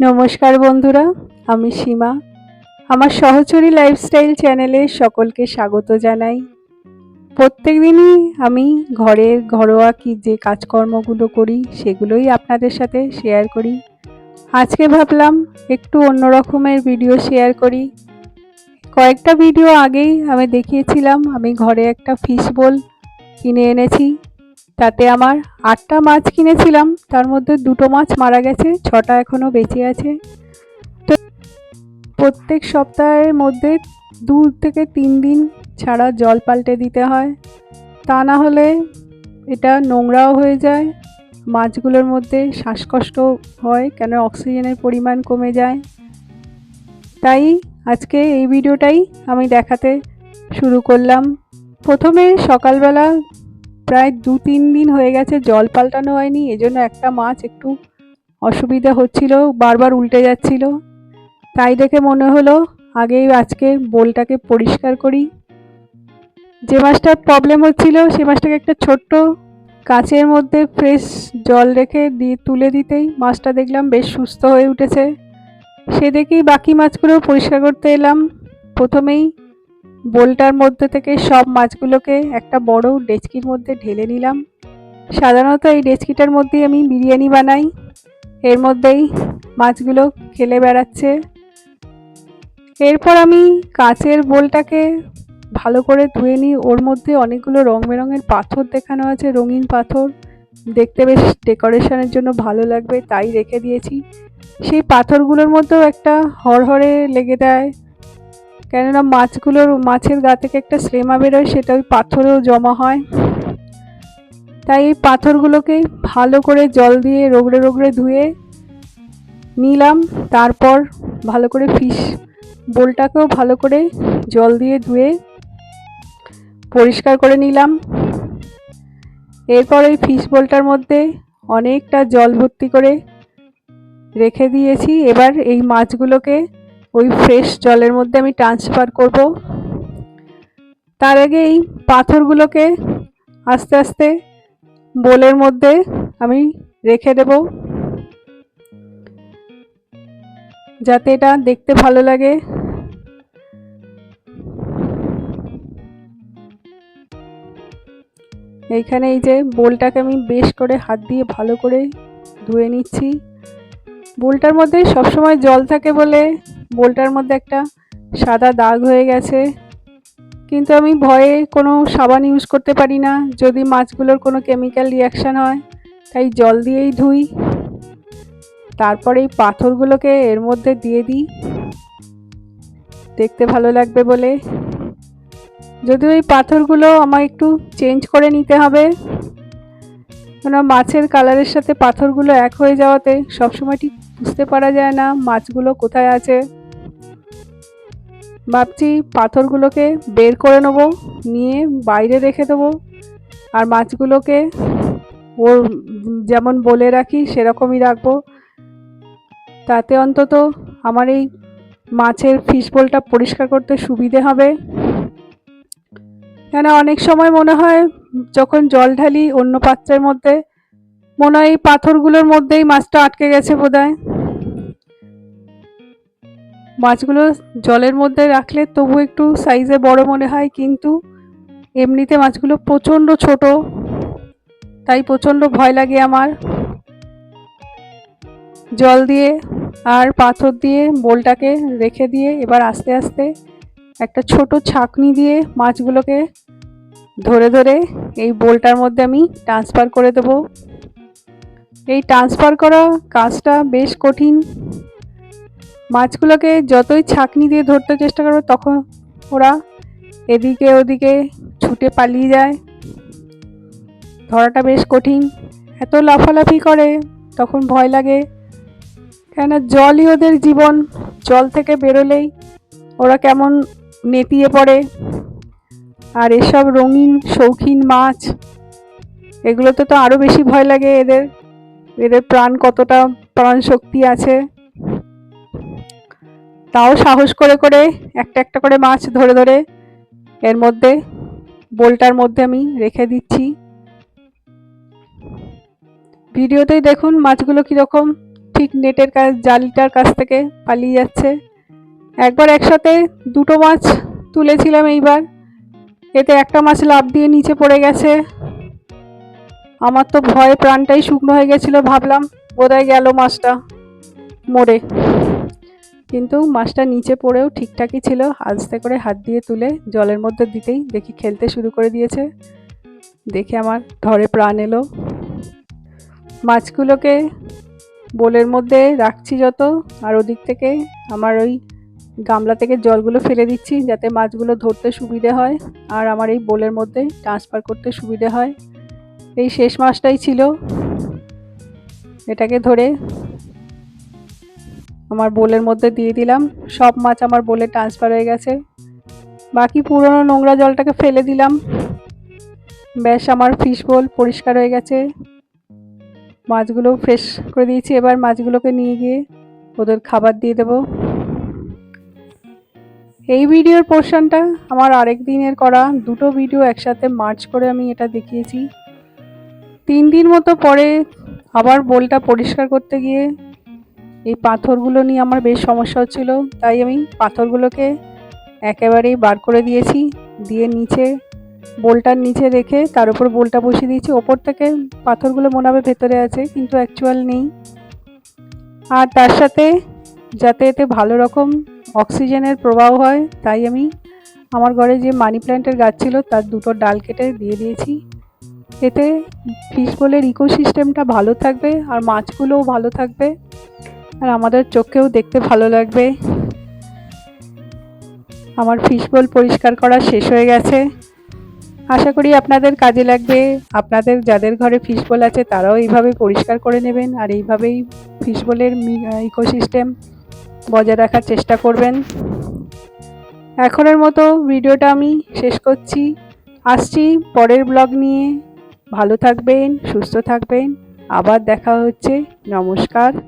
নমস্কার বন্ধুরা, আমি সীমা। আমার সহচরী লাইফস্টাইল চ্যানেলে সকলকে স্বাগত জানাই। প্রত্যেক দিনই আমি ঘরের ঘরোয়া কি যে কাজকর্মগুলো করি, সেগুলোই আপনাদের সাথে শেয়ার করি। আজকে ভাবলাম একটু অন্য রকমের ভিডিও শেয়ার করি। কয়েকটা ভিডিও আগেই আমি দেখিয়েছিলাম, আমি ঘরে একটা ফিশ বোল কিনে এনেছি। তাতে আমার আটটা মাছ কিনেছিলাম, তার মধ্যে দুটো মাছ মারা গেছে, ছটা এখনও বেঁচে আছে। তো প্রত্যেক সপ্তাহের মধ্যে দু থেকে তিন দিন ছাড়া জল পাল্টে দিতে হয়। তা না হলে এটা নোংরাও হয়ে যায়, মাছগুলোর মধ্যে শ্বাসকষ্ট হয়, কেন অক্সিজেনের পরিমাণ কমে যায়। তাই আজকে এই ভিডিওটাই আমি দেখাতে শুরু করলাম। প্রথমে সকালবেলা প্রায় দু তিন দিন হয়ে গেছে জল পাল্টানো হয়নি, এজন্য একটা মাছ একটু অসুবিধা হচ্ছিল, বারবার উল্টে যাচ্ছিল। তাই দেখে মনে হলো আগেই আজকে বোলটাকে পরিষ্কার করি। যে মাছটার প্রবলেম হচ্ছিল, সে মাছটাকে একটা ছোট্ট কাচের মধ্যে ফ্রেশ জল রেখে দিয়ে তুলে দিতেই মাছটা দেখলাম বেশ সুস্থ হয়ে উঠেছে। সে দেখেই বাকি মাছগুলো পরিষ্কার করতে এলাম। প্রথমেই বোলটার মধ্যে থেকে সব মাছগুলোকে একটা বড় ডেচকির মধ্যে ঢেলে নিলাম। সাধারণত এই ডেচকিটার মধ্যেই আমি বিরিয়ানি বানাই। এর মধ্যেই মাছগুলো খেলে বেড়াচ্ছে। এরপর আমি কাচের বোলটাকে ভালো করে ধুয়ে নিই। ওর মধ্যে অনেকগুলো রং বেরঙের পাথর দেখানো আছে, রঙিন পাথর। দেখতে বেশ ডেকোরেশনের জন্য ভালো লাগবে, তাই রেখে দিয়েছি। সেই পাথরগুলোর মধ্যেও একটা হরহরে লেগে দেয় কেননা মাছগুলোর, মাছের গা থেকে একটা শ্রেমা বেরোয়, সেটা ওই পাথরেও জমা হয়। তাই এই পাথরগুলোকে ভালো করে জল দিয়ে রোগড়ে রোগড়ে ধুয়ে নিলাম। তারপর ভালো করে ফিশ বোলটাকেও ভালো করে জল দিয়ে ধুয়ে পরিষ্কার করে নিলাম। এরপর এই ফিশ বোলটার মধ্যে অনেকটা জল ভর্তি করে রেখে দিয়েছি। এবার এই মাছগুলোকে ওই ফ্রেশ জলের মধ্যে আমি ট্রান্সফার করব। তার আগে এই পাথরগুলোকে আস্তে আস্তে বোলের মধ্যে আমি রেখে দেব। যাতে এটা দেখতে ভালো লাগে। এইখানে এই যে বোলটাকে আমি বেশ করে হাত দিয়ে ভালো করে ধুয়ে নিচ্ছি। বোলটার মধ্যে সবসময় জল থাকে বলে বোলটার মধ্যে একটা সাদা দাগ হয়ে গেছে। কিন্তু আমি ভয়ে কোনো সাবান ইউজ করতে পারি না। যদি মাছগুলোর কোনো কেমিক্যাল রিয়াকশান হয়, তাই জল দিয়েই ধুই। তারপরে এই পাথরগুলোকে এর মধ্যে দিয়ে দিই। দেখতে ভালো লাগবে বলে। যদিও এই পাথরগুলো আমার একটু চেঞ্জ করে নিতে হবে। কেন মাছের কালারের সাথে পাথরগুলো এক হয়ে যাওয়াতে সবসময় ঠিক বুঝতে পারা যায় না মাছগুলো কোথায় আছে। ভাবছি পাথরগুলোকে বের করে নেব, নিয়ে বাইরে রেখে দেবো। আর মাছগুলোকে ওর যেমন বলে রাখি, সেরকমই রাখব। তাতে অন্তত আমার এই মাছের ফিশ বোলটা পরিষ্কার করতে সুবিধে হবে। কেন অনেক সময় মনে হয় যখন জল ঢালি অন্য পাত্রের মধ্যে, মনে হয় এই পাথরগুলোর মধ্যেই মাছটা আটকে গেছে বোধহয়। মাছগুলো জলের মধ্যে রাখলে তবু একটু সাইজে বড় মনে হয়, কিন্তু এমনিতে মাছগুলো প্রচণ্ড ছোট, তাই প্রচণ্ড ভয় লাগে আমার। জল দিয়ে আর পাথর দিয়ে বোলটাকে রেখে দিয়ে এবার আস্তে আস্তে একটা ছোট ছাকনি দিয়ে মাছগুলোকে ধরে ধরে এই বোলটার মধ্যে আমি ট্রান্সফার করে দেব। এই ট্রান্সফার করা কাজটা বেশ কঠিন মাছগুলোকে যতই ছাঁকনি দিয়ে ধরতে চেষ্টা করবে, তখন ওরা এদিকে ওদিকে ছুটে পালিয়ে যায়। ধরাটা বেশ কঠিন। এত লাফালাফি করে, তখন ভয় লাগে। কেন জলই ওদের জীবন, জল থেকে বেরোলেই ওরা কেমন নেতিয়ে পড়ে। আর এসব রঙিন, শৌখিন মাছ, এগুলোতে তো আরও বেশি ভয় লাগে। এদের এদের প্রাণ কতটা প্রাণ শক্তি আছে। তাও সাহস করে করে, একটা একটা করে মাছ ধরে ধরে এর মধ্যে, বোলটার মধ্যে আমি রেখে দিচ্ছি। ভিডিওতেই দেখুন মাছগুলো কীরকম, ঠিক নেটের কাছ, জালিটার কাছ থেকে পালিয়ে যাচ্ছে। একবার একসাথে দুটো মাছ তুলেছিলাম এইবার। এতে একটা মাছ লাফ দিয়ে নিচে পড়ে গেছে। আমার তো ভয়ে প্রাণটাই শুকনো হয়ে গেছিল, ভাবলাম বোধহয় গেল মাছটা, মরে। কিন্তু মাছটা নিচে পড়েও ঠিকঠাকই ছিল। আস্তে করে হাত দিয়ে তুলে জলের মধ্যে দিতেই দেখি খেলতে শুরু করে দিয়েছে। দেখে আমার ধরে প্রাণ এলো। মাছগুলোকে বোলের মধ্যে রাখছি যত, আর ওদিক থেকে আমার ওই গামলা থেকে জলগুলো ফেলে দিচ্ছি যাতে মাছগুলো ধরতে সুবিধে হয়, আর আমার এই বোলের মধ্যে ট্রান্সফার করতে সুবিধে হয়। এই শেষ মাছটাই ছিল। এটাকে ধরে আমার বোলের মধ্যে দিয়ে দিলাম। সব মাছ আমার বোলে ট্রান্সফার হয়ে গেছে। বাকি পুরনো নোংরা জলটাকে ফেলে দিলাম। ব্যাস, আমার ফিশ বোল পরিষ্কার হয়ে গেছে। মাছগুলো ফ্রেশ করে দিয়েছি। এবার মাছগুলোকে নিয়ে গিয়ে ওদের খাবার দিয়ে দেবো। এই ভিডিওর পোর্শনটা আমার আরেক দিনের করা। দুটো ভিডিও একসাথে মার্চ করে আমি এটা দেখিয়েছি। তিন দিন মতো পরে আবার বোলটা পরিষ্কার করতে গিয়ে এই পাথরগুলো নিয়ে আমার বেশ সমস্যা হচ্ছিল, তাই আমি পাথরগুলোকে একেবারেই বার করে দিয়েছি, দিয়ে নিচে বোলটার নিচে রেখে তার উপর বোলটা বসিয়ে দিয়েছি। ওপর থেকে পাথরগুলো মনে হবে ভেতরে আছে, কিন্তু অ্যাকচুয়াল নেই। আর তার সাথে যাতে এতে ভালো রকম অক্সিজেনের প্রবাহ হয়, তাই আমি আমার ঘরে যে মানি প্ল্যান্টের গাছ ছিল, তার দুটো ডাল কেটে দিয়ে দিয়েছি। এতে ফিশ বোলের ইকোসিস্টেমটা ভালো থাকবে আর মাছগুলোও ভালো থাকবে। আর আমাদের চোখেও দেখতে ভালো লাগবে। আমার ফিশ বোল পরিষ্কার করা শেষ হয়ে গেছে। আশা করি আপনাদের কাজে লাগবে। আপনাদের যাদের ঘরে ফিশবোল আছে, তারাও এইভাবে পরিষ্কার করে নেবেন আর এইভাবেই ফিশ বোলের ইকোসিস্টেম বজায় রাখার চেষ্টা করবেন। এখনের মতো ভিডিওটা আমি শেষ করছি। আসছি পরের ব্লগ নিয়ে। ভালো থাকবেন, সুস্থ থাকবেন। আবার দেখা হচ্ছে। নমস্কার।